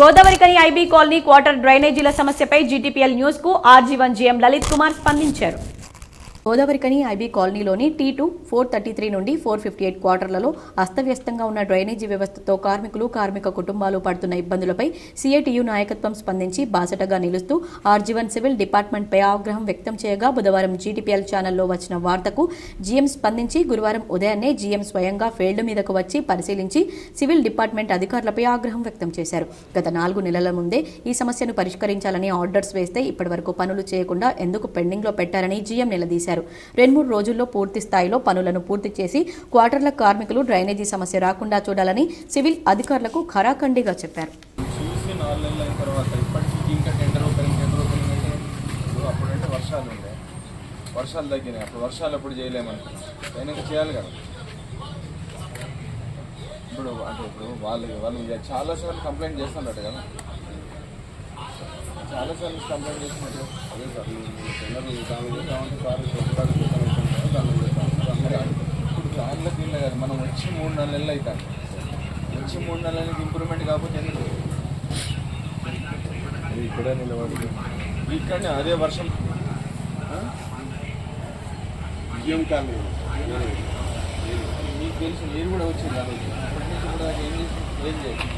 Godavarikhani IB colony quarter డ్రైనేజీల సమస్యపై GTPL న్యూస్కు RG one GM Lalit Kumar స్పందించారు. గోదావరికని ఐబీ కాలనీలోని T two four thirty three నుండి ఫోర్ ఫిఫ్టీ ఎయిట్ క్వార్టర్లలో అస్తవ్యస్తంగా ఉన్న డ్రైనేజీ వ్యవస్థతో కార్మికులు కార్మిక కుటుంబాలు పడుతున్న ఇబ్బందులపై సిఐటియు నాయకత్వం స్పందించి బాసటగా నిలుస్తూ ఆర్జీవన్ సివిల్ డిపార్ట్మెంట్పై ఆగ్రహం వ్యక్తం చేయగా బుధవారం జీటీపీఎల్ ఛానల్లో వచ్చిన వార్తకు జీఎం స్పందించి గురువారం ఉదయాన్నే జీఎం స్వయంగా ఫీల్డ్ మీదకు వచ్చి పరిశీలించి సివిల్ డిపార్ట్మెంట్ అధికారులపై ఆగ్రహం వ్యక్తం చేశారు. గత నాలుగు నెలల ముందే ఈ సమస్యను పరిష్కరించాలని ఆర్డర్స్ వేస్తే ఇప్పటివరకు పనులు చేయకుండా ఎందుకు పెండింగ్లో పెట్టారని జీఎం నిలదీశారు. రెండు మూడు రోజుల్లో పూర్తి స్థాయిలో పనులను పూర్తి చేసి క్వార్టర్ల కార్మికులు డ్రైనేజీ సమస్య రాకుండా చూడాలని సివిల్ అధికారులకు ఖరాఖండిగా చెప్పారు. వర్షాలు వర్షాలు తగ్గినాయి. అప్పుడు వర్షాలు అప్పుడు చేయలేమనుకున్నాం. అయినా ఇంకా చేయాలి కదా. ఇప్పుడు అంటే ఇప్పుడు వాళ్ళు వాళ్ళు చాలాసార్లు కంప్లైంట్ చేస్తున్నట్టు కదా. చాలాసార్లు కంప్లైంట్ చేస్తున్నట్టు అదే సార్. ఈ టెండర్ దాని కావాలంటే సార్ కొత్తగా చూస్తాను దాన్ని చేస్తాను మరి ఇప్పుడు దానిలో దీనిలో కాదు మనం వచ్చి మూడు నాలుగు నెలలు అవుతాను వచ్చి మూడు నెలలకి ఇంప్రూవ్మెంట్ కాకపోతే ఎందుకు ఇక్కడే నిలబడి ఇక్కడనే అదే వర్షం. విజయం కానీ మీకు తెలుసు మీరు కూడా వచ్చింది అప్పటి నుంచి కూడా ఏం చేసి ఏం చేయాలి?